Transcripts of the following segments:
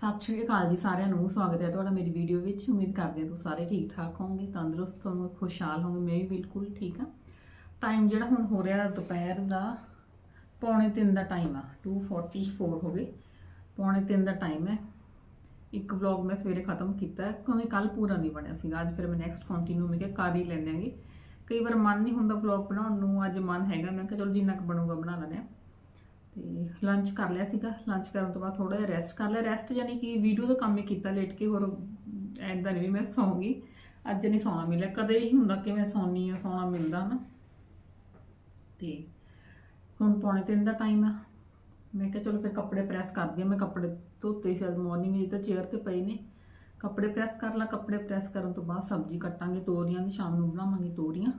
ਸਤਿ ਸ਼੍ਰੀ ਅਕਾਲ ਜੀ ਸਾਰਿਆਂ ਨੂੰ, ਸਵਾਗਤ ਹੈ ਤੁਹਾਡਾ ਮੇਰੀ ਵੀਡੀਓ ਵਿੱਚ। ਉਮੀਦ ਕਰਦੇ ਹਾਂ ਤੁਸੀਂ ਸਾਰੇ ਠੀਕ ਠਾਕ ਹੋਵੋਗੇ, ਤੰਦਰੁਸਤ ਹੋਵੋਗੇ, ਖੁਸ਼ਹਾਲ ਹੋਵੋਗੇ। ਮੈਂ ਵੀ ਬਿਲਕੁਲ ਠੀਕ ਹਾਂ। ਟਾਈਮ ਜਿਹੜਾ ਹੁਣ ਹੋ ਰਿਹਾ ਦੁਪਹਿਰ ਦਾ, ਪੌਣੇ 3 ਦਾ ਟਾਈਮ ਆ। 2:44 ਹੋ ਗਏ। ਪੌਣੇ 3 ਦਾ ਟਾਈਮ ਹੈ। ਇੱਕ ਵਲੌਗ ਮੈਂ ਸਵੇਰੇ ਖਤਮ ਕੀਤਾ ਕਿਉਂਕਿ ਕੱਲ ਪੂਰਾ ਨਹੀਂ ਬਣਿਆ ਸੀਗਾ। ਅੱਜ ਫਿਰ ਮੈਂ ਨੈਕਸਟ ਕੰਟੀਨਿਊ ਮੈਂ ਕਿਹਾ ਕਰ ਹੀ ਲੈਣੇ ਆਂਗੇ ਕਈ ਵਾਰ ਮਨ ਨਹੀਂ ਹੁੰਦਾ ਵਲੌਗ ਬਣਾਉਣ ਨੂੰ, ਅੱਜ ਮਨ ਹੈਗਾ, ਮੈਂ ਕਿਹਾ ਚਲੋ ਜਿੰਨਾ ਕੁ ਬਣੂਗਾ ਬਣਾ ਲੈਂਦੇ ਹਾਂ। ਤੇ ਲੰਚ ਕਰ ਲਿਆ ਸੀਗਾ। ਲੰਚ ਕਰਨ ਤੋਂ ਬਾਅਦ ਥੋੜਾ ਜਿਹਾ ਰੈਸਟ ਕਰ ਲਿਆ। ਰੈਸਟ ਯਾਨੀ ਕਿ ਵੀਡੀਓ ਦਾ ਕੰਮ ਹੀ ਕੀਤਾ ਲੇਟ ਕੇ, ਹੋਰ ਐਦਾਂ ਨਹੀਂ ਵੀ ਮੈਂ ਸੌਂਗੀ ਅੱਜ ਨਹੀਂ ਸੌਣਾ ਮਿਲਿਆ। ਕਦੇ ਹੀ ਹੁੰਦਾ ਕਿ ਮੈਂ ਸੌਣੀ ਆ ਸੌਣਾ ਮਿਲਦਾ ਨਾ ਤੇ ਹੁਣ ਪੌਣੇ ਤਿੰਨ ਦਾ ਟਾਈਮ ਆ। ਮੈਂ ਕਿਹਾ ਚਲੋ ਫਿਰ ਕੱਪੜੇ ਪ੍ਰੈਸ ਕਰਦੀ ਆ ਮੈਂ ਕੱਪੜੇ ਧੋਤੇ ਸੀ ਅੱਜ ਮਾਰਨਿੰਗ ਜੀ ਤਾਂ ਚੇਅਰ ਤੇ ਪਏ ਨੇ। ਕੱਪੜੇ ਪ੍ਰੈਸ ਕਰ ਲਾ। ਕੱਪੜੇ ਪ੍ਰੈਸ ਕਰਨ ਤੋਂ ਬਾਅਦ ਸਬਜ਼ੀ ਕੱਟਾਂਗੇ ਤੋਰੀਆਂ ਦੀ ਸ਼ਾਮ ਨੂੰ ਬਣਾਵਾਂਗੇ ਤੋਰੀਆਂ।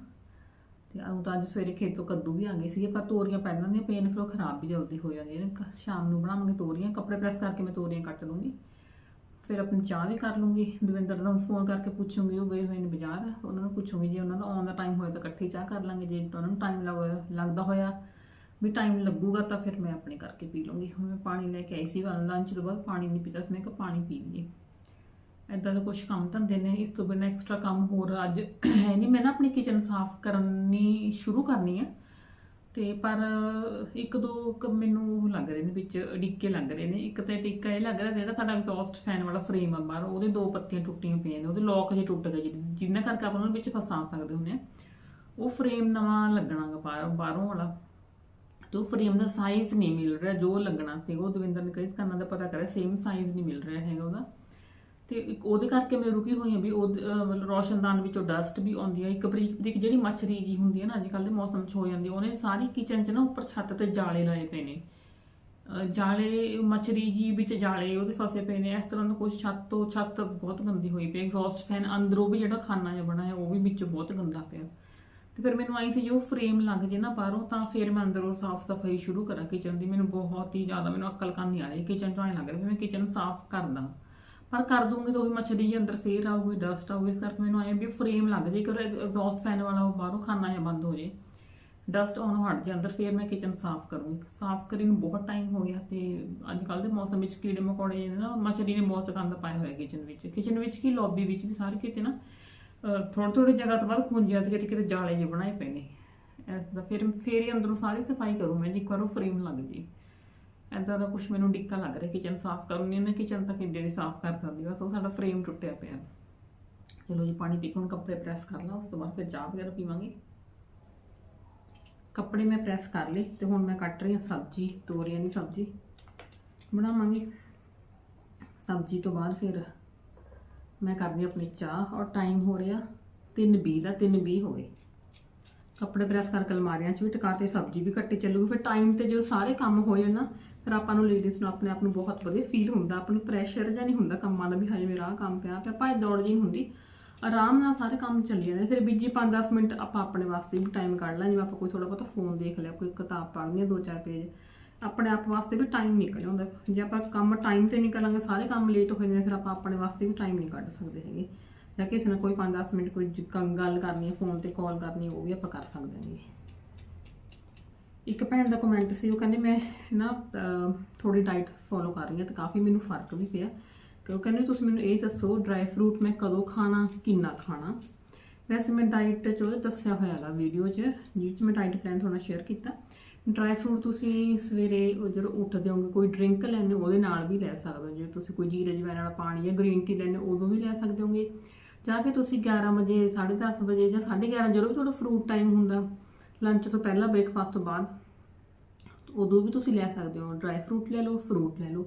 ਤੇ ਉਹ ਤਾਂ ਅੱਜ ਸਵੇਰੇ ਖੇਤੋਂ ਕੱਦੂ ਵੀ ਆ ਗਏ ਸੀਗੇ, ਪਰ ਤੋਰੀਆਂ ਪਹਿਲਾਂ ਦੀਆਂ ਪਈਆਂ ਨੇ ਫਿਰ ਉਹ ਖਰਾਬ ਵੀ ਜਲਦੀ ਹੋ ਜਾਂਦੀਆਂ ਨੇ। ਸ਼ਾਮ ਨੂੰ ਬਣਾਵਾਂਗੇ ਤੋਰੀਆਂ, ਕੱਪੜੇ ਪ੍ਰੈਸ ਕਰਕੇ ਮੈਂ ਤੋਰੀਆਂ ਕੱਟ ਲੂੰਗੀ। ਫਿਰ ਆਪਣੀ ਚਾਹ ਵੀ ਕਰ ਲੂੰਗੀ। ਦਵਿੰਦਰ ਦਾ ਫੋਨ ਕਰਕੇ ਪੁੱਛੂੰਗੀ, ਉਹ ਗਏ ਹੋਏ ਨੇ ਬਾਜ਼ਾਰ। ਉਹਨਾਂ ਨੂੰ ਪੁੱਛੂੰਗੀ ਜੇ ਉਹਨਾਂ ਦਾ ਆਉਣ ਦਾ ਟਾਈਮ ਹੋਇਆ ਤਾਂ ਇਕੱਠੇ ਚਾਹ ਕਰ ਲਾਂਗੇ। ਜੇ ਉਹਨਾਂ ਨੂੰ ਟਾਈਮ ਲੱਗਦਾ ਹੋਇਆ ਵੀ ਟਾਈਮ ਲੱਗੂਗਾ ਤਾਂ ਫਿਰ ਮੈਂ ਆਪਣੇ ਕਰਕੇ ਪੀ ਲੂੰਗੀ। ਹੁਣ ਮੈਂ ਪਾਣੀ ਲੈ ਕੇ ਆਈ ਸੀ ਲੰਚ ਤੋਂ ਬਾਅਦ ਪਾਣੀ ਨਹੀਂ ਪੀਤਾ ਸੀ। ਮੈਂ ਕਿਹਾ ਪਾਣੀ ਪੀ ਲਈਏ। ਐਦਾਂ ਦਾ ਕੁਝ ਕੰਮ ਧੰਦੇ ਨੇ, ਇਸ ਤੋਂ ਬਿਨਾਂ ਐਕਸਟਰਾ ਕੰਮ ਹੋਰ ਅੱਜ ਹੈ ਨਹੀਂ। ਮੈਂ ਨਾ ਆਪਣੀ ਕਿਚਨ ਸਾਫ਼ ਕਰਨੀ ਸ਼ੁਰੂ ਕਰਨੀ ਹੈ ਤੇ ਪਰ ਇੱਕ ਦੋ ਕੁ ਮੈਨੂੰ ਲੱਗ ਰਹੇ ਨੇ ਵਿੱਚ, ਅੜਿੱਕੇ ਲੱਗ ਰਹੇ ਨੇ। ਇੱਕ ਤਾਂ ਟਿੱਕਾ ਇਹ ਲੱਗ ਰਿਹਾ ਜਿਹੜਾ ਸਾਡਾ ਐਗਜ਼ੌਸਟ ਫੈਨ ਵਾਲਾ ਫਰੇਮ ਆ ਬਾਹਰ, ਉਹਦੇ ਦੋ ਪੱਤੀਆਂ ਟੁੱਟੀਆਂ ਪਈਆਂ ਨੇ, ਉਹਦੇ ਲੋਕ ਜੇ ਟੁੱਟ ਗਏ ਜਿਹਦੇ- ਜਿੰਨਾ ਕਰਕੇ ਆਪਾਂ ਉਹਨੂੰ ਵਿੱਚ ਫਸਾ ਸਕਦੇ ਹੁੰਦੇ ਆ। ਉਹ ਫਰੇਮ ਨਵਾਂ ਲੱਗਣਾਗਾ ਬਾਹਰ, ਬਾਹਰੋਂ ਵਾਲਾ। ਤੇ ਉਹ ਫਰੇਮ ਦਾ ਸਾਈਜ਼ ਨਹੀਂ ਮਿਲ ਰਿਹਾ, ਜੋ ਲੱਗਣਾ ਸੀ ਉਹ ਦਵਿੰਦਰ ਨੇ ਕਈ ਕੰਨਾਂ ਦਾ ਪਤਾ ਕਰਿਆ ਸੇਮ ਸਾਈਜ਼ ਨਹੀਂ ਮਿਲ ਰਿਹਾ ਹੈਗਾ ਉਹਦਾ। ਤੇ ਇੱਕ ਉਹਦੇ ਕਰਕੇ ਮੈਂ ਰੁਕੀ ਹੋਈ ਹਾਂ ਵੀ ਉਹ ਮਤਲਬ ਰੋਸ਼ਨਦਾਨ ਵਿੱਚੋਂ ਡਸਟ ਵੀ ਆਉਂਦੀ ਹੈ ਇੱਕ ਬਰੀਕ ਬਰੀਕ ਜਿਹੜੀ ਮੱਛਰੀ ਜੀ ਹੁੰਦੀ ਹੈ ਨਾ ਅੱਜ ਕੱਲ੍ਹ ਦੇ ਮੌਸਮ 'ਚ ਹੋ ਜਾਂਦੀ, ਉਹਨੇ ਸਾਰੀ ਕਿਚਨ 'ਚ ਨਾ ਉੱਪਰ ਛੱਤ ਤੇ ਜਾਲੇ ਲਾਏ ਪਏ ਨੇ। ਜਾਲੇ, ਮੱਛਰੀ ਜੀ ਵਿੱਚ ਜਾਲੇ ਉਹਦੇ ਫਸੇ ਪਏ ਨੇ। ਇਸ ਤਰ੍ਹਾਂ ਦਾ ਕੁਝ ਛੱਤ ਤੋਂ ਛੱਤ ਬਹੁਤ ਗੰਦੀ ਹੋਈ ਪਈ ਐਗਜ਼ੌਸਟ ਫੈਨ ਅੰਦਰੋਂ ਵੀ ਜਿਹੜਾ ਖਾਨਾ ਜਿਹਾ ਬਣਾਇਆ ਉਹ ਵੀ ਵਿੱਚੋਂ ਬਹੁਤ ਗੰਦਾ ਪਿਆ। ਤੇ ਫਿਰ ਮੈਨੂੰ ਆਈ ਸੀ ਜੋ ਫਰੇਮ ਲੱਗ ਜੇ ਨਾ ਬਾਹਰੋਂ, ਤਾਂ ਫਿਰ ਮੈਂ ਅੰਦਰੋਂ ਸਾਫ਼ ਸਫ਼ਾਈ ਸ਼ੁਰੂ ਕਰਾਂ ਕਿਚਨ ਦੀ। ਮੈਨੂੰ ਬਹੁਤ ਹੀ ਜ਼ਿਆਦਾ, ਮੈਨੂੰ ਅਕਲ ਕੰਨ ਨਹੀਂ ਆ ਰਹੀ ਕਿਚਨ ਤੋਂ ਐਂ ਲੱਗ ਰਿਹਾ ਵੀ ਮੈਂ ਕਿਚਨ ਸਾਫ਼ ਕਰਦਾ। ਪਰ ਕਰ ਦੂੰਗੀ ਤਾਂ ਉਹੀ ਮੱਛਰੀ ਜੀ ਅੰਦਰ ਫੇਰ ਆਊਗੀ ਡਸਟ ਆਊਗੀ, ਇਸ ਕਰਕੇ ਮੈਨੂੰ ਆਇਆ ਵੀ ਫਰੇਮ ਲੱਗ ਜੇ ਕਿ ਐਗਜ਼ੌਸਟ ਫੈਨ ਵਾਲਾ ਉਹ ਬਾਹਰੋਂ ਖਾਨਾ ਜਾਂ ਬੰਦ ਹੋ ਜੇ। ਡਸਟ ਆਉਣ ਹਟ ਜੇ ਅੰਦਰ, ਫੇਰ ਮੈਂ ਕਿਚਨ ਸਾਫ਼ ਕਰੂੰਗੀ। ਸਾਫ਼ ਕਰੀ ਨੂੰ ਬਹੁਤ ਟਾਈਮ ਹੋ ਗਿਆ ਤੇ ਅੱਜ ਕੱਲ ਦੇ ਮੌਸਮ ਵਿੱਚ ਕੀੜੇ ਮਕੌੜੇ ਜਿਹੇ ਨਾ ਮੱਛਰੀ ਨੇ ਬਹੁਤ ਗੰਦ ਪਾਇਆ ਹੋਇਆ ਕਿਚਨ ਵਿੱਚ। ਕਿਚਨ ਵਿੱਚ ਕੀ ਲੌਬੀ ਵਿੱਚ ਵੀ ਸਾਰੇ ਕਿਤੇ ਨਾ ਥੋੜੀ ਥੋੜੀ ਜਗ੍ਹਾ ਤੋਂ ਬਾਅਦ ਖੁੰਝਿਆ ਤੇ ਕਿਤੇ ਕਿਤੇ ਜਾਲੇ ਜਿਹੇ ਬਣਾਏ ਪਏ ਨੇ। ਇਸ ਦਾ ਫਿਰ, ਫੇਰ ਹੀ ਅੰਦਰੋਂ ਸਾਰੀ ਸਫ਼ਾਈ ਕਰੂੰ ਮੈਂ, ਜੀ ਇੱਕ ਵਾਰ ਉਹ ਫਰੇਮ ਲੱਗ ਜੇ। ਐਦਾਂ ਦਾ ਕੁਝ ਮੈਨੂੰ ਡਿੱਕਾ ਲੱਗ ਰਿਹਾ ਕਿਚਨ ਸਾਫ਼ ਕਰਨ ਨਹੀਂ ਮੈਂ ਕਿਚਨ ਤਾਂ ਕਿੰਨੇ ਦੀ ਸਾਫ਼ ਕਰ ਦਿੰਦੀ, ਬਸ ਉਹ ਸਾਡਾ ਫਰੇਮ ਟੁੱਟਿਆ ਪਿਆ। ਚਲੋ ਜੀ, ਪਾਣੀ ਪੀ ਕੇ ਹੁਣ ਕੱਪੜੇ ਪ੍ਰੈਸ ਕਰ ਲਾ, ਉਸ ਤੋਂ ਬਾਅਦ ਫਿਰ ਚਾਹ ਵਗੈਰਾ ਪੀਵਾਂਗੇ। ਕੱਪੜੇ ਮੈਂ ਪ੍ਰੈਸ ਕਰ ਲਏ ਤੇ ਹੁਣ ਮੈਂ ਕੱਟ ਰਹੀ ਹਾਂ ਸਬਜ਼ੀ ਤੋਰੀਆਂ ਦੀ ਸਬਜ਼ੀ। ਬਣਾਵਾਂਗੇ। ਸਬਜ਼ੀ ਤੋਂ ਬਾਅਦ ਫਿਰ ਮੈਂ ਕਰਦੀ ਹਾਂ ਆਪਣੀ ਚਾਹ, ਔਰ ਟਾਈਮ ਹੋ ਰਿਹਾ 3:20 ਦਾ 3:20 ਹੋ ਗਏ। ਕੱਪੜੇ ਪ੍ਰੈਸ ਕਰਕੇ ਅਲਮਾਰੀਆਂ 'ਚ ਵੀ ਟਿਕਾਤੇ ਸਬਜ਼ੀ ਵੀ ਕੱਟੇ ਚੱਲੂਗੀ, ਫਿਰ ਟਾਈਮ ਤੇ ਜਦੋਂ ਸਾਰੇ ਕੰਮ ਹੋਏ ਨਾ ਫਿਰ ਆਪਾਂ ਨੂੰ ਲੇਡੀਜ਼ ਨੂੰ ਆਪਣੇ ਆਪ ਨੂੰ ਬਹੁਤ ਵਧੀਆ ਫੀਲ ਹੁੰਦਾ, ਆਪਾਂ ਨੂੰ ਪ੍ਰੈਸ਼ਰ ਜਾਂ ਨਹੀਂ ਹੁੰਦਾ ਕੰਮਾਂ ਦਾ ਵੀ ਹਜੇ ਮੇਰਾ ਆਹ ਕੰਮ ਪਿਆ ਤੇ ਭਾਈ ਦੌੜ ਜੀ ਹੁੰਦੀ, ਆਰਾਮ ਨਾਲ ਸਾਰੇ ਕੰਮ ਚੱਲੀ ਜਾਂਦੇ ਨੇ। ਫਿਰ ਬੀਜੀ 5-10 ਮਿੰਟ ਆਪਾਂ ਆਪਣੇ ਵਾਸਤੇ ਵੀ ਟਾਈਮ ਕੱਢ ਲਾਂ, ਜਿਵੇਂ ਆਪਾਂ ਕੋਈ ਥੋੜਾ ਬਹੁਤਾ ਫੋਨ ਦੇਖ ਲਿਆ, ਕੋਈ ਕਿਤਾਬ ਪੜ੍ਹ ਲਈ ਦੋ ਚਾਰ ਪੇਜ ਆਪਣੇ ਆਪ ਵਾਸਤੇ ਵੀ ਟਾਈਮ ਨਿਕਲ ਜਾਂਦਾ ਜੇ ਆਪਾਂ ਕੰਮ ਟਾਈਮ ਤੇ ਨਹੀਂ ਕਰਾਂਗੇ, ਸਾਰੇ ਕੰਮ ਲੇਟ ਹੋ ਜਾਂਦੇ ਫਿਰ ਆਪਾਂ ਆਪਣੇ ਵਾਸਤੇ ਵੀ ਟਾਈਮ ਨਹੀਂ ਕੱਢ ਸਕਦੇ ਹੈਗੇ। ਜਾਂ ਕਿਸੇ ਨਾਲ ਕੋਈ 5-10 ਮਿੰਟ ਕੋਈ ਜ- ਗੱਲ ਕਰਨੀ ਹੈ ਫੋਨ ਤੇ ਕਾਲ ਕਰਨੀ ਹੈ, ਉਹ ਵੀ ਆਪਾਂ ਕਰ ਸਕਦੇ ਹਾਂਗੇ। ਇੱਕ ਭੈਣ ਦਾ ਕਮੈਂਟ ਸੀ, ਉਹ ਕਹਿੰਦੇ ਮੈਂ ਨਾ ਥੋੜੀ ਡਾਈਟ ਫੋਲੋ ਕਰ ਰਹੀ ਹਾਂ ਤੇ ਕਾਫੀ ਮੈਨੂੰ ਫ਼ਰਕ ਵੀ ਪਿਆ। ਕਿ ਉਹ ਕਹਿੰਦੇ, ਤੁਸੀਂ ਮੈਨੂੰ ਇਹ ਦੱਸੋ ਡਰਾਈ ਫਰੂਟ ਮੈਂ ਕਦੋਂ ਖਾਣਾ, ਕਿੰਨਾ ਖਾਣਾ? ਵੈਸੇ ਮੈਂ ਡਾਈਟ 'ਚ ਉਹ ਦੱਸਿਆ ਹੋਇਆ ਹੈਗਾ ਵੀਡੀਓ 'ਚ ਜਿਸ 'ਚ ਮੈਂ ਡਾਈਟ ਪਲਾਨ ਤੁਹਾਡਾ ਸ਼ੇਅਰ ਕੀਤਾ। ਡਰਾਈ ਫਰੂਟ ਤੁਸੀਂ ਸਵੇਰੇ ਉਹ ਜਦੋਂ ਉੱਠਦੇ ਹੋਗੇ ਕੋਈ ਡਰਿੰਕ ਲੈਣੇ ਉਹਦੇ ਨਾਲ ਵੀ ਲੈ ਸਕਦੇ ਹੋ। ਜੇ ਤੁਸੀਂ ਕੋਈ ਜੀਰੇ ਜਵੈਣ ਵਾਲਾ ਪਾਣੀ ਜਾਂ ਗ੍ਰੀਨ ਟੀ ਲੈਣੇ ਉਦੋਂ ਵੀ ਲੈ ਸਕਦੇ ਹੋਗੇ ਜਾਂ ਫਿਰ ਤੁਸੀਂ 11 ਵਜੇ 10:30 ਵਜੇ ਜਾਂ 11:30 ਜਦੋਂ ਵੀ ਤੁਹਾਡਾ ਫਰੂਟ ਟਾਈਮ ਹੁੰਦਾ ਲੰਚ ਤੋਂ ਪਹਿਲਾਂ ਬ੍ਰੇਕਫਾਸਟ ਤੋਂ ਬਾਅਦ ਉਦੋਂ ਵੀ ਤੁਸੀਂ ਲੈ ਸਕਦੇ ਹੋ ਡਰਾਈ ਫਰੂਟ ਲੈ ਲਓ ਫਰੂਟ ਲੈ ਲਓ,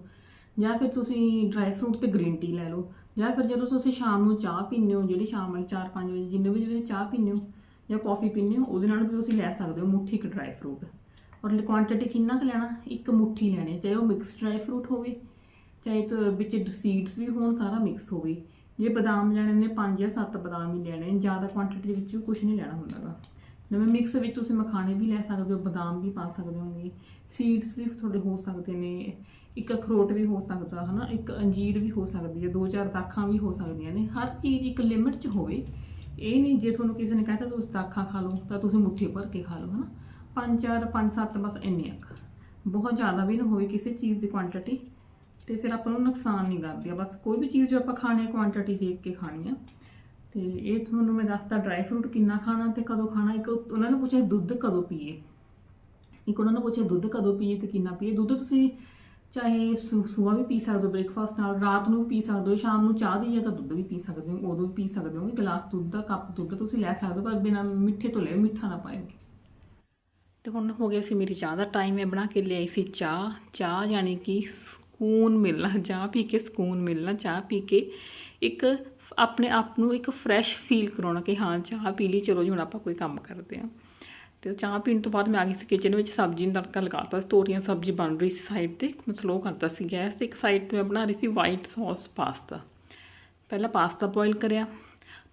ਜਾਂ ਫਿਰ ਤੁਸੀਂ ਡਰਾਈ ਫਰੂਟ ਤੇ ਗ੍ਰੀਨ ਟੀ ਲੈ ਲਓ, ਜਾਂ ਫਿਰ ਜਦੋਂ ਤੁਸੀਂ ਸ਼ਾਮ ਨੂੰ ਚਾਹ ਪੀਂਦੇ ਹੋ, ਜਿਹੜੀ ਸ਼ਾਮ ਵਾਲੀ 4-5 ਵਜੇ, ਜਿੰਨੇ ਵਜੇ ਵੀ ਚਾਹ ਪੀਂਦੇ ਹੋ ਜਾਂ ਕਾਫੀ ਪੀਂਦੇ ਹੋ, ਉਹਦੇ ਨਾਲ ਵੀ ਤੁਸੀਂ ਲੈ ਸਕਦੇ ਹੋ ਮੁੱਠੀ ਇੱਕ ਡਰਾਈ ਫਰੂਟ ਔਰ ਕੁਆਂਟੀਟੀ ਕਿੰਨਾ ਕੁ ਲੈਣਾ? ਇੱਕ ਮੁੱਠੀ ਲੈਣੀ ਚਾਹੇ ਉਹ ਮਿਕਸ ਡਰਾਈ ਫਰੂਟ ਹੋਵੇ, ਚਾਹੇ ਤਾਂ ਵਿੱਚ ਸੀਡਸ ਵੀ ਹੋਣ, ਸਾਰਾ ਮਿਕਸ ਹੋਵੇ। ਜੇ ਬਦਾਮ ਲੈਣੇ ਨੇ 5 ਜਾਂ 7 ਬਦਾਮ ਹੀ ਲੈਣੇ, ਜ਼ਿਆਦਾ ਕੁਆਂਟੀਟੀ ਦੇ ਵਿੱਚ ਵੀ ਕੁਝ ਨਹੀਂ ਲੈਣਾ ਹੁੰਦਾਗਾ ਜਿਵੇਂ ਮਿਕਸ ਵਿੱਚ ਤੁਸੀਂ ਮਖਾਣੇ ਵੀ ਲੈ ਸਕਦੇ ਹੋ, ਬਦਾਮ ਵੀ ਪਾ ਸਕਦੇ ਹੋਗੇ ਸੀਡਸ ਵੀ ਤੁਹਾਡੇ ਹੋ ਸਕਦੇ ਨੇ, ਇੱਕ ਅਖਰੋਟ ਵੀ ਹੋ ਸਕਦਾ, ਹਨਾ, ਇੱਕ ਅੰਜੀਰ ਵੀ ਹੋ ਸਕਦੀ ਹੈ, ਦੋ ਚਾਰ ਦਾਖਾਂ ਵੀ ਹੋ ਸਕਦੀਆਂ ਨੇ, ਹਰ ਚੀਜ਼ ਇੱਕ ਲਿਮਿਟ 'ਚ ਹੋਵੇ। ਇਹ ਨਹੀਂ ਜੇ ਤੁਹਾਨੂੰ ਕਿਸੇ ਨੇ ਕਹਤਾ ਤੁਸੀਂ ਦਾਖਾਂ ਖਾ ਲਓ, ਤਾਂ ਤੁਸੀਂ ਮੁੱਠੀ ਭਰ ਕੇ ਖਾ ਲਓ, ਹਨਾ। ਪੰਜ, ਚਾਰ, ਪੰਜ, ਸੱਤ ਬਸ ਇੰਨੀਆਂ ਕੁ। ਬਹੁਤ ਜ਼ਿਆਦਾ ਵੀ ਨਾ ਹੋਵੇ ਕਿਸੇ ਚੀਜ਼ ਦੀ ਕੁਆਂਟੀਟੀ ਤੇ ਫਿਰ ਆਪਾਂ ਨੂੰ ਨੁਕਸਾਨ ਨਹੀਂ ਕਰਦੀ ਆ। ਬਸ ਕੋਈ ਵੀ ਚੀਜ਼ ਜੋ ਆਪਾਂ ਖਾਣੇ ਹੈ ਕੁਆਂਟੀਟੀ ਦੇਖ ਕੇ ਖਾਣੀ ਆ। ਤੇ ਇਹ ਤੁਹਾਨੂੰ ਮੈਂ ਦੱਸਤਾ ਡਰਾਈ ਫਰੂਟ ਕਿੰਨਾ ਖਾਣਾ ਤੇ ਕਦੋਂ ਖਾਣਾ, ਇੱਕ ਉਹਨਾਂ ਨੇ ਪੁੱਛਿਆ ਦੁੱਧ ਕਦੋਂ ਪੀਏ। ਇੱਕ ਉਹਨਾਂ ਨੇ ਪੁੱਛਿਆ ਦੁੱਧ ਕਦੋਂ ਪੀਏ ਤੇ ਕਿੰਨਾ ਪੀਏ। ਦੁੱਧ ਤੁਸੀਂ ਚਾਹੇ ਸਵੇਰ ਵੀ ਪੀ ਸਕਦੇ ਹੋ ਬ੍ਰੇਕਫਾਸਟ ਨਾਲ, ਰਾਤ ਨੂੰ ਵੀ ਪੀ ਸਕਦੇ ਹੋ, ਸ਼ਾਮ ਨੂੰ ਚਾਹ ਦੀ ਜਗ੍ਹਾ ਦੁੱਧ ਵੀ ਪੀ ਸਕਦੇ ਹੋ, ਉਦੋਂ ਵੀ ਪੀ ਸਕਦੇ ਹੋ। ਗਲਾਸ ਦੁੱਧ ਦਾ ਕੱਪ ਦੁੱਧ ਤੁਸੀਂ ਲੈ ਸਕਦੇ ਹੋ, ਪਰ ਬਿਨਾਂ ਮਿੱਠੇ ਤੋਂ ਲਿਓ ਮਿੱਠਾ ਨਾ ਪਾਇਓ। ਤੇ ਹੁਣ ਹੋ ਗਿਆ ਸੀ ਮੇਰੀ ਚਾਹ ਦਾ ਟਾਈਮ ਮੈਂ ਬਣਾ ਕੇ ਲਿਆਈ ਸੀ ਚਾਹ। ਚਾਹ ਯਾਨੀ ਕਿ ਸਕੂਨ ਮਿਲਣਾ, ਚਾਹ ਪੀ ਕੇ ਸਕੂਨ ਮਿਲਣਾ, ਚਾਹ ਪੀ ਕੇ ਇੱਕ ਆਪਣੇ ਆਪ ਨੂੰ ਇੱਕ ਫਰੈਸ਼ ਫੀਲ ਕਰਾਉਣਾ ਕਿ ਹਾਂ, ਚਾਹ ਪੀ ਲਈ, ਚਲੋ ਜੀ, ਹੁਣ ਆਪਾਂ ਕੋਈ ਕੰਮ ਕਰਦੇ ਹਾਂ। ਤੇ ਚਾਹ ਪੀਣ ਤੋਂ ਬਾਅਦ ਮੈਂ ਆ ਗਈ ਸੀ ਕਿਚਨ ਵਿੱਚ, ਸਬਜ਼ੀ ਨੂੰ ਤੜਕਾ ਲਗਾਤਾ ਸੀ, ਤੋਰੀਆਂ ਸਬਜ਼ੀ ਬਣ ਰਹੀ ਸੀ ਸਾਈਡ ਤੇ ਮੈਂ ਸਲੋ ਕਰਤਾ ਸੀ ਗੈਸ ਇੱਕ ਸਾਈਡ ਤੇ ਮੈਂ ਬਣਾ ਰਹੀ ਸੀ ਵਾਈਟ ਸੌਸ ਪਾਸਤਾ ਪਹਿਲਾਂ ਪਾਸਤਾ ਬੋਇਲ ਕਰਿਆ।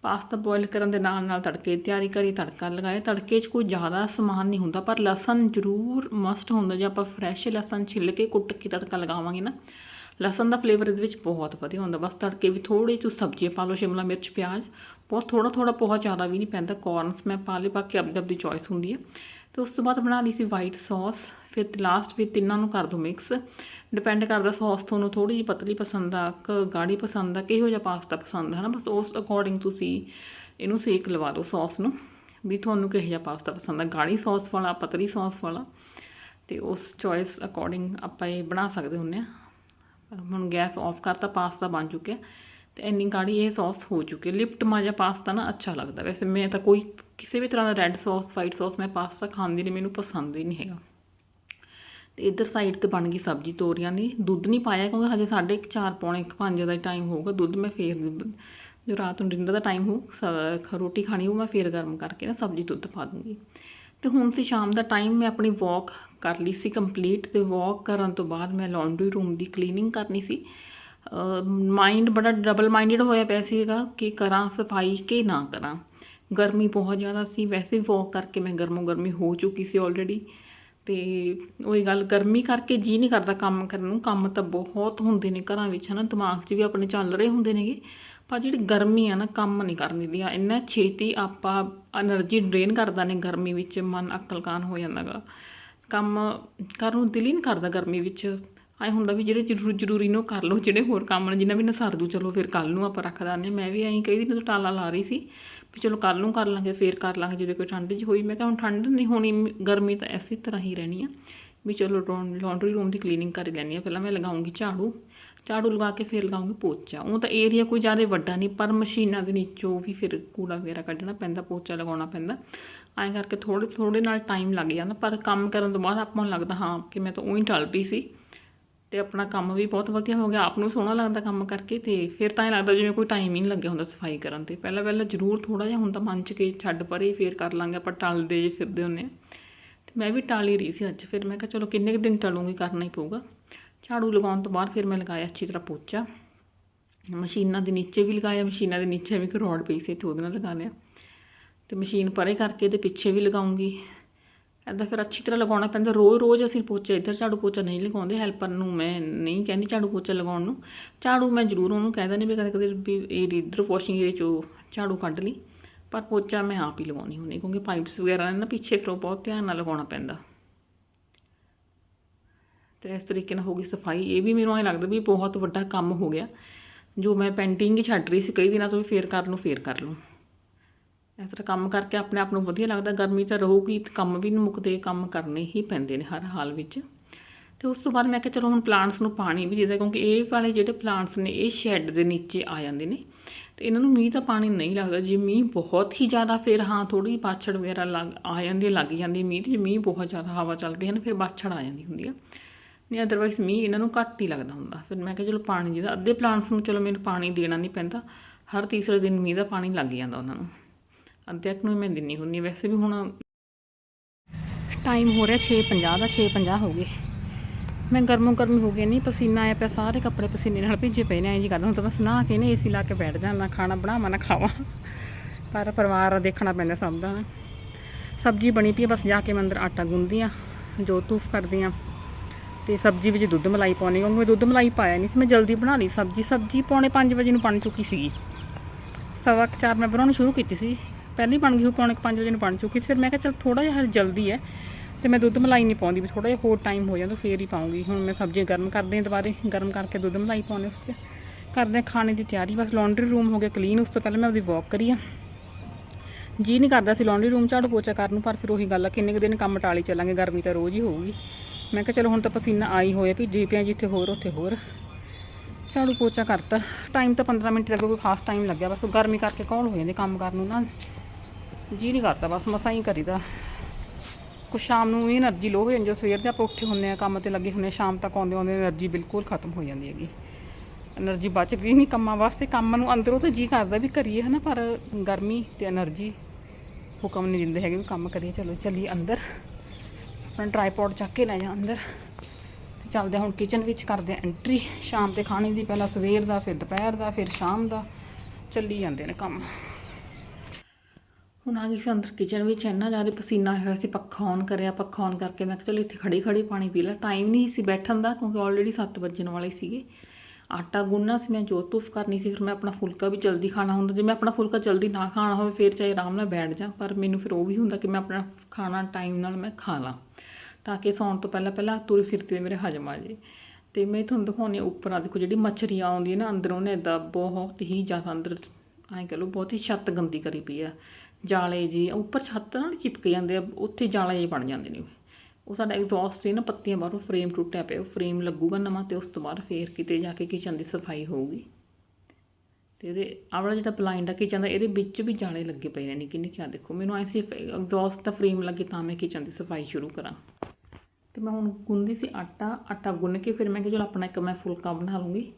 ਪਾਸਤਾ ਬੋਇਲ ਕਰਨ ਦੇ ਨਾਲ ਨਾਲ ਤੜਕੇ ਦੀ ਤਿਆਰੀ ਕਰੀ, ਤੜਕਾ ਲਗਾਇਆ। ਤੜਕੇ 'ਚ ਕੋਈ ਜ਼ਿਆਦਾ ਸਮਾਨ ਨਹੀਂ ਹੁੰਦਾ, ਪਰ ਲਸਣ ਜ਼ਰੂਰ ਮਸਟ ਹੁੰਦਾ। ਜੇ ਆਪਾਂ ਫਰੈਸ਼ ਲਸਣ ਛਿੱਲ ਕੇ ਕੁੱਟ ਕੇ ਤੜਕਾ ਲਗਾਵਾਂਗੇ ਨਾ ਲਸਣ ਦਾ ਫਲੇਵਰ ਇਹਦੇ ਵਿੱਚ ਬਹੁਤ ਵਧੀਆ ਹੁੰਦਾ। ਬਸ ਤੜਕੇ ਵੀ ਥੋੜੀ ਜਿਹੀ ਸਬਜ਼ੀਆਂ ਪਾ ਲਓ, ਸ਼ਿਮਲਾ ਮਿਰਚ, ਪਿਆਜ਼। ਬਹੁਤ ਥੋੜਾ ਥੋੜਾ ਬਹੁਤ ਜ਼ਿਆਦਾ ਵੀ ਨਹੀਂ ਪੈਂਦਾ। ਕੌਰਨਸ ਮੈਂ ਪਾ ਲਏ, ਬਾਕੀ ਆਪਦੀ ਆਪਦੀ ਚੋਇਸ ਹੁੰਦੀ ਹੈ ਤੇ ਉਸ ਤੋਂ ਬਾਅਦ ਬਣਾ ਲਈ ਸੀ ਵਾਈਟ ਸੌਸ ਫਿਰ ਲਾਸਟ ਵਿੱਚ ਤਿੰਨਾਂ ਨੂੰ ਕਰ ਦੋ ਮਿਕਸ ਡਿਪੈਂਡ ਕਰਦਾ ਸੌਸ ਤੁਹਾਨੂੰ ਥੋੜੀ ਜਿਹੀ ਪਤਲੀ ਪਸੰਦ ਆ, ਕਿ ਗਾੜੀ ਪਸੰਦ ਆ, ਕਿਹੋ ਜਿਹਾ ਪਾਸਤਾ ਪਸੰਦ ਹੈ ਨਾ ਬਸ ਉਸ ਅਕੋਰਡਿੰਗ ਤੁਸੀਂ ਇਹਨੂੰ ਸੇਕ ਲਵਾ ਦਿਓ ਸੌਸ ਨੂੰ। ਵੀ ਤੁਹਾਨੂੰ ਕਿਹੋ ਜਿਹਾ ਪਾਸਤਾ ਪਸੰਦ ਆ। ਗਾੜੀ ਸੌਸ ਵਾਲਾ, ਪਤਲੀ ਸੌਸ ਵਾਲਾ। ਤੇ ਉਸ ਚੋਇਸ ਅਕੋਰਡਿੰਗ ਆਪਾਂ ਇਹ ਬਣਾ ਸਕਦੇ ਹੁੰਨੇ ਆ। ਹੁਣ ਗੈਸ ਆਫ ਕਰਤਾ ਪਾਸਤਾ ਬਣ ਚੁੱਕਿਆ। ਤੇ ਇੰਨੀ ਗਾੜੀ ਇਹ ਸੌਸ ਹੋ ਚੁੱਕੀ ਲਿਪਟਮਾ ਜਾਂ ਪਾਸਤਾ ਨਾ ਅੱਛਾ ਲੱਗਦਾ। ਵੈਸੇ ਮੈਂ ਤਾਂ ਕੋਈ ਕਿਸੇ ਵੀ ਤਰ੍ਹਾਂ ਦਾ ਰੈੱਡ ਸੌਸ ਵਾਈਟ ਸੌਸ ਮੈਂ ਪਾਸਤਾ ਖਾਂਦੀ ਨਹੀਂ, ਮੈਨੂੰ ਪਸੰਦ ਹੀ ਨਹੀਂ ਹੈਗਾ। ਤੇ ਇੱਧਰ ਸਾਈਡ ਤੇ ਬਣ ਗਈ ਸਬਜ਼ੀ ਤੋਰੀਆਂ ਦੀ। ਦੁੱਧ ਨਹੀਂ ਪਾਇਆ ਕਿਉਂਕਿ ਹਜੇ ਸਾਡੇ 4 ਪੌਣੇ 5 ਦਾ ਟਾਈਮ ਹੋਊਗਾ। ਦੁੱਧ ਮੈਂ ਫੇਰ ਜੋ ਰਾਤ ਨੂੰ ਡਿਨਰ ਦਾ ਟਾਈਮ ਹੋ ਸ- ਰੋਟੀ ਖਾਣੀ ਉਹ ਮੈਂ ਫੇਰ ਗਰਮ ਕਰਕੇ ਨਾ ਸਬਜ਼ੀ ਦੁੱਧ ਪਾ ਦੂੰਗੀ। ਤੇ ਹੁਣ ਸੀ ਸ਼ਾਮ ਦਾ ਟਾਈਮ ਮੈਂ ਆਪਣੀ ਵਾਕ ਕਰ ਲਈ ਸੀ ਕੰਪਲੀਟ ਤੇ ਵਾਕ ਕਰਨ ਤੋਂ ਬਾਅਦ ਮੈਂ ਲਾਂਡਰੀ ਰੂਮ ਦੀ ਕਲੀਨਿੰਗ ਕਰਨੀ ਸੀ। ਮਾਈਂਡ ਬੜਾ ਡਬਲ ਮਾਈਂਡਡ ਹੋਇਆ ਪਿਆ ਸੀਗਾ ਕਿ ਕਰਾਂ ਸਫ਼ਾਈ ਕਿ ਨਾ ਕਰਾਂ। ਗਰਮੀ ਬਹੁਤ ਜ਼ਿਆਦਾ ਸੀ, ਵੈਸੇ ਵਾਕ ਕਰਕੇ ਮੈਂ ਗਰਮੋ ਗਰਮੀ ਹੋ ਚੁੱਕੀ ਸੀ ਆਲਰੇਡੀ ਤੇ ਉਹੀ ਗੱਲ, ਗਰਮੀ ਕਰਕੇ ਜੀ ਨਹੀਂ ਕਰਦਾ ਕੰਮ ਕਰਨ ਨੂੰ, ਕੰਮ ਤਾਂ ਬਹੁਤ ਹੁੰਦੇ ਨੇ ਘਰਾਂ ਵਿੱਚ ਹਨਾ, ਦਿਮਾਗ 'ਚ ਵੀ ਆਪਣੇ ਚੱਲ ਰਹੇ ਹੁੰਦੇ ਨੇਗੇ। ਪਰ ਜਿਹੜੀ ਗਰਮੀ ਆ ਨਾ, ਕੰਮ ਨਹੀਂ ਕਰਨੀ ਦੀ ਆ ਇੰਨਾ ਛੇਤੀ ਆਪਾਂ એનર્ਜੀ ਡਰੇਨ ਕਰਦਾ ਨੇ ਗਰਮੀ ਵਿੱਚ, ਮਨ ਅਕਲਕਾਨ ਹੋ ਜਾਂਦਾਗਾ ਕੰਮ ਕਰਨ ਨੂੰ ਦਿਲ ਹੀ ਨਹੀਂ ਕਰਦਾ ਗਰਮੀ ਵਿੱਚ। ਐ ਹੁੰਦਾ ਵੀ ਜਿਹੜੇ ਜ਼ਰੂਰ, ਜ਼ਰੂਰੀ ਨੂੰ ਕਰ ਲਓ, ਜਿਹੜੇ ਹੋਰ ਕੰਮ ਨੇ, ਜਿੰਨਾ ਵੀ ਨਾ ਸਰਦੂ ਚਲੋ ਫਿਰ ਕੱਲ ਨੂੰ ਆਪਾਂ ਰੱਖ ਦਾਂਨੇ ਮੈਂ ਵੀ ਐਂ ਕਈ ਦਿਨ ਤੋਂ ਟਾਲਾ ਲਾ ਰਹੀ ਸੀ ਵੀ ਚਲੋ ਕੱਲ ਨੂੰ ਕਰ ਲਾਂਗੇ, ਫੇਰ ਕਰ ਲਾਂਗੇ, ਜਦੋਂ ਕੋਈ ਠੰਡ ਜੀ ਹੋਈ। ਮੈਂ ਕਿਹਾ ਹੁਣ ਠੰਡ ਨਹੀਂ ਹੋਣੀ, ਗਰਮੀ ਤਾਂ ਐਸੀ ਤਰ੍ਹਾਂ ਹੀ ਰਹਿਣੀ ਆ। ਵੀ ਚਲੋ ਲੌਂਡਰੀ ਰੂਮ ਦੀ ਕਲੀਨਿੰਗ ਕਰ ਲੈਣੀ ਆ। ਪਹਿਲਾਂ ਮੈਂ ਲਗਾਉਂਗੀ ਝਾੜੂ। ਝਾੜੂ ਲਗਾ ਕੇ ਫਿਰ ਲਗਾਉਂਗੀ ਪੋਚਾ। ਉਹ ਤਾਂ ਏਰੀਆ ਕੋਈ ਜ਼ਿਆਦਾ ਵੱਡਾ ਨਹੀਂ, ਪਰ ਮਸ਼ੀਨਾਂ ਦੇ ਨੀਚੋਂ ਵੀ ਫਿਰ ਕੂੜਾ ਵਗੈਰਾ ਕੱਢਣਾ ਪੈਂਦਾ, ਪੋਚਾ ਲਗਾਉਣਾ ਪੈਂਦਾ। ਐਂ ਕਰਕੇ ਥੋੜੇ ਥੋੜੇ ਨਾਲ ਟਾਈਮ ਲੱਗ ਜਾਂਦਾ, ਪਰ ਕੰਮ ਕਰਨ ਤੋਂ ਬਾਅਦ ਆਪਾਂ ਨੂੰ ਲੱਗਦਾ, ਹਾਂ, ਕਿ ਮੈਂ ਤਾਂ ਉਹੀ ਟਲ ਪਈ ਸੀ। ਤੇ ਆਪਣਾ ਕੰਮ ਵੀ ਬਹੁਤ ਵਧੀਆ ਹੋ ਗਿਆ, ਆਪ ਨੂੰ ਸੋਹਣਾ ਲੱਗਦਾ ਕੰਮ ਕਰਕੇ, ਤੇ ਫਿਰ ਤਾਂ ਇਹ ਲੱਗਦਾ ਜਿਵੇਂ ਕੋਈ ਟਾਈਮ ਹੀ ਨਹੀਂ ਲੱਗਿਆ ਹੁੰਦਾ ਸਫ਼ਾਈ ਕਰਨ ਤੇ। ਪਹਿਲਾਂ ਪਹਿਲਾਂ ਜ਼ਰੂਰ ਥੋੜਾ ਜਿਹਾ ਹੁੰਦਾ ਮਨ ਚ ਕਿ ਛੱਡ ਪਰੇ ਫਿਰ ਕਰ ਲਾਂਗੇ, ਆਪਾਂ ਟਲਦੇ ਜੇ ਫਿਰਦੇ ਹੁੰਨੇ ਆ। ਤੇ ਮੈਂ ਵੀ ਟਾਲ ਹੀ ਰਹੀ ਸੀ ਅੱਜ, ਫਿਰ ਮੈਂ ਕਿਹਾ ਚਲੋ ਕਿੰਨੇ ਕੁ ਦਿਨ ਟਲੂੰਗੀ, ਕਰਨਾ ਹੀ ਪਊਗਾ। ਝਾੜੂ ਲਗਾਉਣ ਤੋਂ ਬਾਅਦ ਫਿਰ ਮੈਂ ਲਗਾਇਆ ਅੱਛੀ ਤਰ੍ਹਾਂ ਪੋਚਾ। ਮਸ਼ੀਨਾਂ ਦੇ ਨੀਚੇ ਵੀ ਲਗਾਇਆ, ਮਸ਼ੀਨਾਂ ਦੇ ਨੀਚੇ ਵੀ ਇੱਕ ਰੋਡ ਪਈ ਸੀ ਤੇ ਉਹਦੇ ਨਾਲ ਲਗਾ ਲਿਆ। ਤੇ ਮਸ਼ੀਨ ਪਰੇ ਕਰਕੇ ਤੇ ਪਿੱਛੇ ਵੀ ਲਗਾਉਂਗੀ। ਐਦਾਂ ਫਿਰ ਅੱਛੀ ਤਰ੍ਹਾਂ ਲਗਾਉਣਾ ਪੈਂਦਾ। ਰੋਜ਼ ਰੋਜ਼ ਅਸੀਂ ਪੋਚਾ, ਇੱਧਰ ਝਾੜੂ ਪੋਚਾ ਨਹੀਂ ਲਗਾਉਂਦੇ, ਹੈਲਪਰ ਨੂੰ ਮੈਂ ਨਹੀਂ ਕਹਿੰਦੀ ਝਾੜੂ ਪੋਚਾ ਲਗਾਉਣ ਨੂੰ। ਝਾੜੂ ਮੈਂ ਜ਼ਰੂਰ ਉਹਨੂੰ ਕਹਿ ਦਿੰਦੀ ਵੀ ਕਦੇ ਕਦੇ ਵੀ ਇਹ ਇੱਧਰ ਵਾਸ਼ਿੰਗ ਏਰੀਆ ਚੋਂ ਝਾੜੂ ਕੱਢ ਲਈ। ਪਰ ਪੋਚਾ ਮੈਂ ਆਪ ਹੀ ਲਗਾਉਣੀ ਹੁੰਦੀ ਕਿਉਂਕਿ ਪਾਈਪਸ ਵਗੈਰਾ ਨੇ ਨਾ ਪਿੱਛੇ ਫਿਰ ਉਹ ਬਹੁਤ ਧਿਆਨ ਨਾਲ ਲਗਾਉਣਾ ਪੈਂਦਾ। ਤੇ ਇਸ ਤਰੀਕੇ ਨਾਲ ਹੋ ਗਈ ਸਫ਼ਾਈ। ਇਹ ਵੀ ਮੈਨੂੰ ਐਂ ਲੱਗਦਾ ਵੀ ਬਹੁਤ ਵੱਡਾ ਕੰਮ ਹੋ ਗਿਆ। ਜੋ ਮੈਂ ਪੇਂਟਿੰਗ ਹੀ ਛੱਡ ਰਹੀ ਸੀ ਕਈ ਦਿਨਾਂ ਤੋਂ ਵੀ ਫੇਰ ਕਰ ਲੂੰ ਫੇਰ ਕਰ ਲੂੰ। ਇਸ ਤਰ੍ਹਾਂ ਕੰਮ ਕਰਕੇ ਆਪਣੇ ਆਪ ਨੂੰ ਵਧੀਆ ਲੱਗਦਾ। ਗਰਮੀ ਤਾਂ ਰਹੂਗੀ ਤੇ ਕੰਮ ਵੀ ਨਹੀਂ ਮੁੱਕਦੇ ਕੰਮ ਕਰਨੇ ਹੀ ਪੈਂਦੇ ਨੇ ਹਰ ਹਾਲ ਵਿੱਚ। ਤੇ ਉਸ ਤੋਂ ਬਾਅਦ ਮੈਂ ਕਿਹਾ ਚਲੋ ਹੁਣ ਪਲਾਂਟਸ ਨੂੰ ਪਾਣੀ ਵੀ ਦੇ ਕਿਉਂਕਿ ਇਹ ਵਾਲੇ ਜਿਹੜੇ ਪਲਾਂਟਸ ਨੇ ਇਹ ਸ਼ੈੱਡ ਦੇ ਨੀਚੇ ਆ ਜਾਂਦੇ ਨੇ। ਤੇ ਇਹਨਾਂ ਨੂੰ ਮੀਂਹ ਤਾਂ ਪਾਣੀ ਨਹੀਂ ਲੱਗਦਾ। ਜੇ ਮੀਂਹ ਬਹੁਤ ਹੀ ਜ਼ਿਆਦਾ ਫਿਰ ਹਾਂ ਥੋੜੀ ਬਾਛੜ ਵਗੈਰਾ ਲੱਗ ਆ ਜਾਂਦੀ ਹੈ, ਲੱਗ ਜਾਂਦੀ ਮੀਂਹ ਤੇ ਜੇ ਮੀਂਹ ਬਹੁਤ ਜ਼ਿਆਦਾ ਹਵਾ ਚੱਲ ਰਹੀ ਹੈ ਨਾ ਫਿਰ ਬਾਛੜ ਆ ਜਾਂਦੀ ਹੁੰਦੀ ਆ। ਨਹੀਂ ਅਦਰਵਾਈਜ਼ ਮੀਂਹ ਇਹਨਾਂ ਨੂੰ ਘੱਟ ਹੀ ਲੱਗਦਾ ਹੁੰਦਾ। ਫਿਰ ਮੈਂ ਕਿਹਾ, ਚਲੋ ਪਾਣੀ ਜਿਹਦਾ ਅੱਧੇ ਪਲਾਂਟਸ ਨੂੰ ਚਲੋ ਮੈਨੂੰ ਪਾਣੀ ਦੇਣਾ ਨਹੀਂ ਪੈਂਦਾ। ਹਰ ਤੀਸਰੇ ਦਿਨ ਮੀਂਹ ਦਾ ਪਾਣੀ ਲੱਗ ਜਾਂਦਾ ਉਹਨਾਂ ਨੂੰ। ਅੱਧੇ ਕੁ ਨੂੰ ਹੀ ਮੈਂ ਦਿੰਨੀ ਹੁੰਦੀ ਵੈਸੇ ਵੀ ਹੁਣ ਟਾਈਮ ਹੋ ਰਿਹਾ 6:50 ਦਾ 6:50 ਹੋ ਗਏ। ਮੈਂ ਗਰਮੋ ਗਰਮੀ ਹੋ ਗਈ ਨਹੀਂ ਪਸੀਨਾ ਆਇਆ ਪਿਆ, ਸਾਰੇ ਕੱਪੜੇ ਪਸੀਨੇ ਨਾਲ ਭਿੱਜੇ ਪਏ ਨੇ, ਐਂ ਜੀ ਗੱਲ ਹੁਣ ਤਾਂ ਬਸ ਨਹਾ ਕੇ ਨੇ ਏਸੀ ਲਾ ਕੇ ਬੈਠ ਜਾਣਾ ਖਾਣਾ ਬਣਾਵਾਂ ਨਾ ਖਾਵਾਂ। ਪਰ ਪਰਿਵਾਰ ਦੇਖਣਾ ਪੈਂਦਾ ਸਭ ਦਾ। ਸਬਜ਼ੀ ਬਣੀ ਪਈ ਬਸ ਜਾ ਕੇ ਮੈਂ ਅੰਦਰ ਆਟਾ ਗੁੰਨਦੀ ਆ, ਜੋ ਤੂਫ ਕਰਦੀ ਆ। ਤੇ ਸਬਜ਼ੀ ਵਿੱਚ ਦੁੱਧ ਮਲਾਈ ਪਾਉਣੀ ਕਿਉਂਕਿ ਮੈਂ ਦੁੱਧ ਮਲਾਈ ਪਾਇਆ ਨਹੀਂ ਸੀ, ਮੈਂ ਜਲਦੀ ਬਣਾ ਲਈ ਸਬਜ਼ੀ। ਸਬਜ਼ੀ ਪੌਣੇ 5 ਵਜੇ ਨੂੰ ਬਣ ਚੁੱਕੀ ਸੀਗੀ। ਸਵਾ ਕੁ ਚਾਰ ਮੈਂ ਬਣਾਉਣੀ ਸ਼ੁਰੂ ਕੀਤੀ ਸੀ। ਪਹਿਲੀ ਬਣ ਗਈ ਸੀ ਪੌਣੇ 5 ਵਜੇ ਨੂੰ ਬਣ ਚੁੱਕੀ ਸੀ। ਫਿਰ ਮੈਂ ਕਿਹਾ, ਚਲ ਥੋੜਾ ਜਿਹਾ ਹਜੇ ਜਲਦੀ ਹੈ ਤੇ ਮੈਂ ਦੁੱਧ ਮਲਾਈ ਨਹੀਂ ਪਾਉਂਦੀ ਵੀ ਥੋੜਾ ਜਿਹਾ ਹੋਰ ਟਾਈਮ ਹੋ ਜਾਂਦਾ, ਫੇਰ ਹੀ ਪਾਉਂਗੀ। ਹੁਣ ਮੈਂ ਸਬਜ਼ੀਆਂ ਗਰਮ ਕਰਦੇ ਹਾਂ ਦੁਬਾਰੇ, ਗਰਮ ਕਰਕੇ ਦੁੱਧ ਮਲਾਈ ਪਾਉਣੇ ਉਸ 'ਚ ਕਰਦੇ ਹਾਂ ਖਾਣੇ ਦੀ ਤਿਆਰੀ। ਬਸ ਲਾਂਡਰੀ ਰੂਮ ਹੋ ਗਿਆ ਕਲੀਨ ਉਸ ਤੋਂ ਪਹਿਲਾਂ ਮੈਂ ਉਹਦੀ ਵਾਕ ਕਰੀ ਆ। ਜੀ ਨਹੀਂ ਕਰਦਾ ਸੀ ਲਾਂਡਰੀ ਰੂਮ ਝਾੜੂ ਪੋਚਾ ਕਰਨ ਨੂੰ, ਪਰ ਫਿਰ ਉਹੀ ਗੱਲ ਆ, ਕਿੰਨੇ ਕੁ ਦਿਨ ਕੰਮ ਟਾਲੀ ਚੱਲਾਂਗੇ, ਗਰਮੀ ਤਾਂ ਰੋਜ਼ ਹੀ ਹੋਊਗੀ। ਮੈਂ ਕਿਹਾ ਚਲੋ ਹੁਣ ਤਾਂ ਪਸੀਨਾ ਆਈ ਹੋਇਆ ਵੀ ਜੀ ਪਿਆ ਜਿੱਥੇ ਹੋਰ, ਉੱਥੇ ਹੋਰ। ਸਾਨੂੰ ਪੋਚਾ ਕਰਤਾ ਟਾਈਮ ਤਾਂ 15 ਮਿੰਟ ਲੱਗੇ ਕੋਈ ਖਾਸ ਟਾਈਮ ਲੱਗਿਆ। ਬਸ ਗਰਮੀ ਕਰਕੇ ਕੌਣ ਹੋ ਜਾਂਦੇ ਕੰਮ ਕਰਨ ਨੂੰ ਨਾ। ਜੀ ਨਹੀਂ ਕਰਦਾ, ਬਸ ਮਸਾ ਹੀ ਕਰੀਦਾ। ਕੁਛ ਸ਼ਾਮ ਨੂੰ ਵੀ એનર્ਜੀ ਲੋ ਹੋ ਜਾਂਦੀ ਹੈ ਸਵੇਰ ਦੇ ਆਪਾਂ ਉੱਠੇ ਹੁੰਨੇ ਆ, ਕੰਮ ਤੇ ਲੱਗੇ ਹੁੰਨੇ ਸ਼ਾਮ ਤੱਕ ਆਉਂਦੇ ਆਉਂਦੇ એનર્ਜੀ ਬਿਲਕੁਲ ਖਤਮ ਹੋ ਜਾਂਦੀ ਹੈਗੀ। એનર્ਜੀ ਬਚਦੀ ਨਹੀਂ ਕੰਮਾਂ ਵਾਸਤੇ, ਕੰਮ ਨੂੰ ਅੰਦਰੋਂ ਤਾਂ ਜੀ ਕਰਦਾ ਵੀ ਕਰੀਏ ਹਨਾ, ਪਰ ਗਰਮੀ ਤੇ એનર્ਜੀ ਹੁਕਮ ਨਹੀਂ ਦਿੰਦੇ ਹੈਗੇ ਵੀ ਕੰਮ ਕਰੀਏ, ਚਲੋ ਚੱਲੀਏ ਅੰਦਰ। ਆਪਣਾ ਟ੍ਰਾਈਪੋਡ ਚੱਕ ਕੇ ਲੈ ਜਾ ਅੰਦਰ। ਤੇ ਚੱਲਦੇ ਹਾਂ ਹੁਣ ਕਿਚਨ ਵਿੱਚ, ਕਰਦੇ ਐਂਟਰੀ ਸ਼ਾਮ 'ਤੇ ਖਾਣੇ ਦੀ ਪਹਿਲਾਂ ਸਵੇਰ ਦਾ, ਫਿਰ ਦੁਪਹਿਰ ਦਾ, ਫਿਰ ਸ਼ਾਮ ਦਾ। ਚੱਲੀ ਜਾਂਦੇ ਨੇ ਕੰਮ। ਹੁਣ ਆ ਗਈ ਸੀ ਅੰਦਰ ਕਿਚਨ ਵਿੱਚ, ਇੰਨਾ ਜ਼ਿਆਦਾ ਪਸੀਨਾ ਹੋਇਆ ਸੀ, ਪੱਖਾ ਔਨ ਕਰਿਆ, ਪੱਖਾ ਔਨ ਕਰਕੇ ਮੈਂ ਕਿਹਾ ਚਲੋ ਇੱਥੇ ਖੜੀ ਖੜੀ ਪਾਣੀ ਪੀ ਲਾ। ਟਾਈਮ ਨਹੀਂ ਸੀ ਬੈਠਣ ਦਾ, ਕਿਉਂਕਿ ਆਲਰੇਡੀ 7 ਵੱਜਣ ਵਾਲੇ ਸੀਗੇ। ਆਟਾ ਗੁੰਨਣਾ ਸੀ, ਮੈਂ ਜੋਤ ਤੂਫ ਕਰਨੀ ਸੀ, ਫਿਰ ਮੈਂ ਆਪਣਾ ਫੁਲਕਾ ਵੀ ਜਲਦੀ ਖਾਣਾ ਹੁੰਦਾ, ਜੇ ਮੈਂ ਆਪਣਾ ਫੁਲਕਾ ਜਲਦੀ ਨਾ ਖਾਣਾ ਹੋਵੇ, ਫਿਰ ਚਾਹੇ ਆਰਾਮ ਨਾਲ ਬੈਠ ਜਾ, ਪਰ ਮੈਨੂੰ ਫਿਰ ਉਹ ਵੀ ਹੁੰਦਾ ਕਿ ਮੈਂ ਆਪਣਾ ਖਾਣਾ ਟਾਈਮ ਨਾਲ ਮੈਂ ਖਾ ਲਾਂ, ਤਾਂ ਕਿ ਸੌਣ ਤੋਂ ਪਹਿਲਾਂ ਪਹਿਲਾਂ ਤੁਰ ਫਿਰਦੇ ਮੇਰੇ ਹਜਮ ਆ ਜੇ ਤੇ ਮੈਂ ਤੁਹਾਨੂੰ ਦਿਖਾਉਂਦੀ ਹਾਂ ਉੱਪਰ ਆ, ਦੇਖੋ ਜਿਹੜੀ ਮੱਛਰੀਆਂ ਆਉਂਦੀਆਂ ਨਾ, ਅੰਦਰੋਂ ਨੇ ਇਦਾਂ ਬਹੁਤ ਹੀ ਜ਼ਿਆਦਾ ਅੰਦਰ, ਐਂ ਕਹ ਲਓ ਬਹੁਤ ਹੀ ਛੱਤ ਗੰਦੀ ਕਰੀ ਪਈ ਆ, ਜਾਲੇ ਜੀ ਉੱਪਰ ਛੱਤ ਨਾਲ ਚਿਪਕ ਜਾਂਦੇ ਆ, ਉੱਥੇ ਜਾਲੇ ਜਿਹੇ ਬਣ ਜਾਂਦੇ ਨੇ। ਉਹ ਸਾਡਾ ਐਗਜ਼ੌਸਟ ਸੀ ਨਾ, ਪੱਤੀਆਂ ਬਾਹਰੋਂ ਫਰੇਮ ਟੁੱਟਿਆ ਪਿਆ, ਉਹ ਫਰੇਮ ਲੱਗੂਗਾ ਨਵਾਂ ਤੇ ਉਸ ਤੋਂ ਬਾਅਦ ਫੇਰ ਕਿਤੇ ਜਾ ਕੇ ਕਿਚਨ ਦੀ ਸਫ਼ਾਈ ਹੋਊਗੀ। ਤੇ ਇਹਦੇ, ਆਹ ਵਾਲਾ ਜਿਹੜਾ ਬਲਾਈਂਡ ਆ ਕਿਚਨ ਦਾ, ਇਹਦੇ ਵਿੱਚ ਵੀ ਜਾਲੇ ਲੱਗੇ ਪਏ ਨੇ ਨਿੱਕੇ ਨਿੱਕੇ ਆ ਦੇਖੋ, ਮੈਨੂੰ ਐਂ ਸੀ ਐਗਜ਼ੌਸਟ ਦਾ ਫਰੇਮ ਲੱਗੇ ਤਾਂ ਮੈਂ ਕਿਚਨ ਦੀ ਸਫ਼ਾਈ ਸ਼ੁਰੂ ਕਰਾਂ। ਤੇ ਮੈਂ ਹੁਣ ਗੁੰਨਦੀ ਸੀ ਆਟਾ ਆਟਾ ਗੁੰਨ ਕੇ ਫਿਰ ਮੈਂ ਕਿਹਾ ਚਲੋ ਆਪਣਾ ਇੱਕ ਮੈਂ ਫੁਲਕਾ ਬਣਾ ਲੂੰਗੀ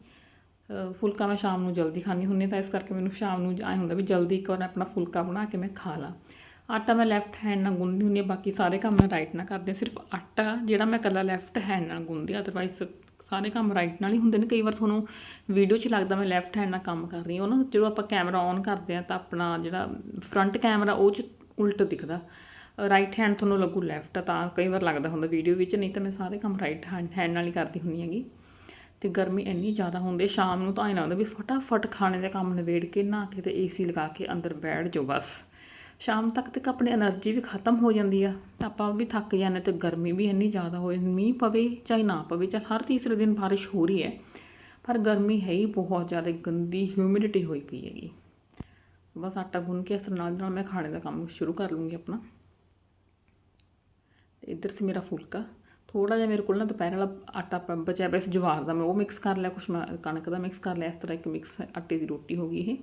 ਫੁਲਕਾ ਮੈਂ ਸ਼ਾਮ ਨੂੰ ਜਲਦੀ ਖਾਣੀ ਹੁੰਦੀ ਤਾਂ ਇਸ ਕਰਕੇ ਮੈਨੂੰ ਸ਼ਾਮ ਨੂੰ ਐਂ ਹੁੰਦਾ ਵੀ ਜਲਦੀ ਇੱਕ ਵਾਰ ਆਪਣਾ ਫੁਲਕਾ ਬਣਾ ਕੇ ਮੈਂ ਖਾ ਲਾਂ। ਆਟਾ ਮੈਂ ਲੈਫਟ ਹੈਂਡ ਨਾਲ ਗੁੰਨਦੀ ਹੁੰਦੀ ਹਾਂ, ਬਾਕੀ ਸਾਰੇ ਕੰਮ ਮੈਂ ਰਾਈਟ ਨਾਲ ਕਰਦੀ ਹਾਂ। ਸਿਰਫ ਆਟਾ ਜਿਹੜਾ ਮੈਂ ਇਕੱਲਾ ਲੈਫਟ ਹੈਂਡ ਨਾਲ ਗੁੰਨਦੀ ਹਾਂ ਅਦਰਵਾਈਜ਼ ਸਾਰੇ ਕੰਮ ਰਾਈਟ ਨਾਲ ਹੀ ਹੁੰਦੇ ਨੇ। ਕਈ ਵਾਰ ਤੁਹਾਨੂੰ ਵੀਡੀਓ 'ਚ ਲੱਗਦਾ ਮੈਂ ਲੈਫਟ ਹੈਂਡ ਨਾਲ ਕੰਮ ਕਰ ਰਹੀ ਹਾਂ। ਉਹ ਨਾ ਜਦੋਂ ਆਪਾਂ ਕੈਮਰਾ ਔਨ ਕਰਦੇ ਹਾਂ ਤਾਂ ਆਪਣਾ ਜਿਹੜਾ ਫਰੰਟ ਕੈਮਰਾ ਉਹ 'ਚ ਉਲਟ ਦਿਖਦਾ। ਰਾਈਟ ਹੈਂਡ ਤੁਹਾਨੂੰ ਲੱਗੂ ਲੈਫਟ ਤਾਂ ਕਈ ਵਾਰ ਲੱਗਦਾ ਹੁੰਦਾ ਵੀਡੀਓ ਵਿੱਚ, ਨਹੀਂ ਤਾਂ ਮੈਂ ਸਾਰੇ ਕੰਮ ਰਾਈਟ ਹੈਂਡ ਨਾਲ ਹੀ ਕਰਦੀ ਹੁੰਦੀ ਹੈਗੀ। ਤੇ ਗਰਮੀ ਇੰਨੀ ਜ਼ਿਆਦਾ ਹੁੰਦੀ ਸ਼ਾਮ ਨੂੰ ਤਾਂ ਐਂ ਲੱਗਦਾ ਵੀ ਫਟਾਫਟ ਖਾਣੇ ਦਾ ਕੰਮ ਨਿਬੇੜ ਕੇ, ਨਹਾ ਕੇ ਤੇ ਏਸੀ ਲਗਾ ਕੇ ਅੰਦਰ ਬੈਠ ਜਾਓ ਬਸ। ਸ਼ਾਮ ਤੱਕ ਤੱਕ ਆਪਣੀ એનર્ਜੀ ਵੀ ਖਤਮ ਹੋ ਜਾਂਦੀ ਆ। ਤਾਂ ਆਪਾਂ ਵੀ ਥੱਕ ਜਾਂਦੇ ਤੇ ਗਰਮੀ ਵੀ ਇੰਨੀ ਜ਼ਿਆਦਾ ਹੋਏ, ਮੀਂਹ ਪਵੇ ਚਾਹੇ ਨਾ ਪਵੇ ਚਾਹੇ ਹਰ ਤੀਸਰੇ ਦਿਨ بارش ਹੋ ਰਹੀ ਹੈ। ਪਰ ਗਰਮੀ ਹੈ ਹੀ ਬਹੁਤ ਜ਼ਿਆਦਾ, ਗੰਦੀ ਹਿਊਮਿਡਿਟੀ ਹੋਈ ਪਈ ਹੈਗੀ। ਬਸ ਆਟਾ ਗੁੰਨ ਕੇ ਇਸ ਨਾਲ ਨਾਲ ਮੈਂ ਖਾਣੇ ਦਾ ਕੰਮ ਸ਼ੁਰੂ ਕਰ ਲੂੰਗੀ ਆਪਣਾ। ਇੱਧਰ ਸੀ ਮੇਰਾ ਫੁਲਕਾ। ਥੋੜਾ ਜਿਹਾ ਮੇਰੇ ਕੋਲ ਨਾ ਦੁਪਹਿਰ ਵਾਲਾ ਆਟਾ ਬਚਿਆ ਪਿਆ ਸੀ, ਜਵਾਰ ਦਾ ਮੈਂ ਉਹ ਮਿਕਸ ਕਰ ਲਿਆ, ਕੁਛ ਮੈਂ, ਕਣਕ ਦਾ ਮਿਕਸ ਕਰ ਲਿਆ, ਇਸ ਤਰ੍ਹਾਂ ਇੱਕ ਮਿਕਸ ਆਟੇ ਦੀ ਰੋਟੀ ਹੋ ਗਈ ਇਹ।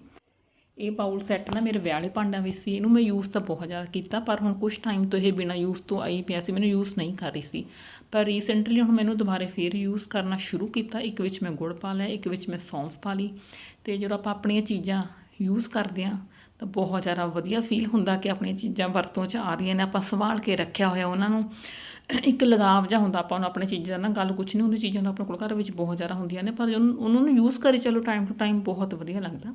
ਇਹ ਬਾਉਲ ਸੈੱਟ ਨਾ ਮੇਰੇ ਵਿਆਹ ਵਾਲੇ ਭਾਂਡਿਆਂ ਵਿੱਚ ਸੀ, ਇਹਨੂੰ ਮੈਂ ਯੂਜ਼ ਤਾਂ ਬਹੁਤ ਜ਼ਿਆਦਾ ਕੀਤਾ, ਪਰ ਹੁਣ ਕੁਝ ਟਾਈਮ ਤੋਂ ਇਹ ਬਿਨਾ ਯੂਜ਼ ਤੋਂ ਆਈ ਪਿਆ ਸੀ, ਮੈਨੂੰ ਯੂਜ਼ ਨਹੀਂ ਕਰ ਰਹੀ ਸੀ। ਪਰ ਰੀਸੈਂਟਲੀ ਹੁਣ ਮੈਨੂੰ ਦੁਬਾਰੇ ਫੇਰ ਯੂਜ਼ ਕਰਨਾ ਸ਼ੁਰੂ ਕੀਤਾ, ਇੱਕ ਵਿੱਚ ਮੈਂ ਗੁੜ ਪਾ ਲਿਆ, ਇੱਕ ਵਿੱਚ ਮੈਂ ਸੌਂਫ ਪਾ ਲਈ ਤੇ ਜਦੋਂ ਆਪਾਂ ਆਪਣੀਆਂ ਚੀਜ਼ਾਂ ਯੂਜ਼ ਕਰਦੇ ਹਾਂ, ਤਾਂ ਬਹੁਤ ਜ਼ਿਆਦਾ ਵਧੀਆ ਫੀਲ ਹੁੰਦਾ ਕਿ ਆਪਣੀਆਂ ਚੀਜ਼ਾਂ ਵਰਤੋਂ 'ਚ ਆ ਰਹੀਆਂ ਨੇ, ਆਪਾਂ ਸੰਭਾਲ ਕੇ ਰੱਖਿਆ ਹੋਇਆ ਉਹਨਾਂ ਨੂੰ। ਇੱਕ ਲਗਾਵ ਜਿਹਾ ਹੁੰਦਾ, ਆਪਾਂ ਨੂੰ ਆਪਣੇ ਚੀਜ਼ਾਂ ਦਾ ਨਾ ਗੱਲ ਕੁਝ ਨਹੀਂ ਹੁੰਦੀ ਚੀਜ਼ਾਂ ਤਾਂ ਆਪਣੇ ਕੋਲ ਘਰ ਵਿੱਚ ਬਹੁਤ ਜ਼ਿਆਦਾ ਹੁੰਦੀਆਂ ਨੇ, ਪਰ ਉਹਨੂੰ, ਉਹਨਾਂ ਨੂੰ ਯੂਜ਼ ਕਰੀ ਚਲੋ ਟਾਈਮ ਟੂ ਟਾਈਮ ਬਹੁਤ ਵਧੀਆ ਲੱਗਦਾ।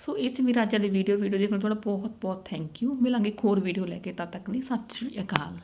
ਸੋ ਇਹ ਸੀ ਮੇਰਾ ਅੱਜ ਵਾਲੀ ਵੀਡੀਓ ਵੀਡੀਓ ਦੇਖਣ ਲਈ ਤੁਹਾਡਾ ਬਹੁਤ ਬਹੁਤ ਥੈਂਕ ਯੂ ਮਿਲਾਂਗੇ ਇੱਕ ਹੋਰ ਵੀਡੀਓ ਲੈ ਕੇ। ਤਦ ਤੱਕ ਲਈ ਸਤਿ ਸ਼੍ਰੀ ਅਕਾਲ।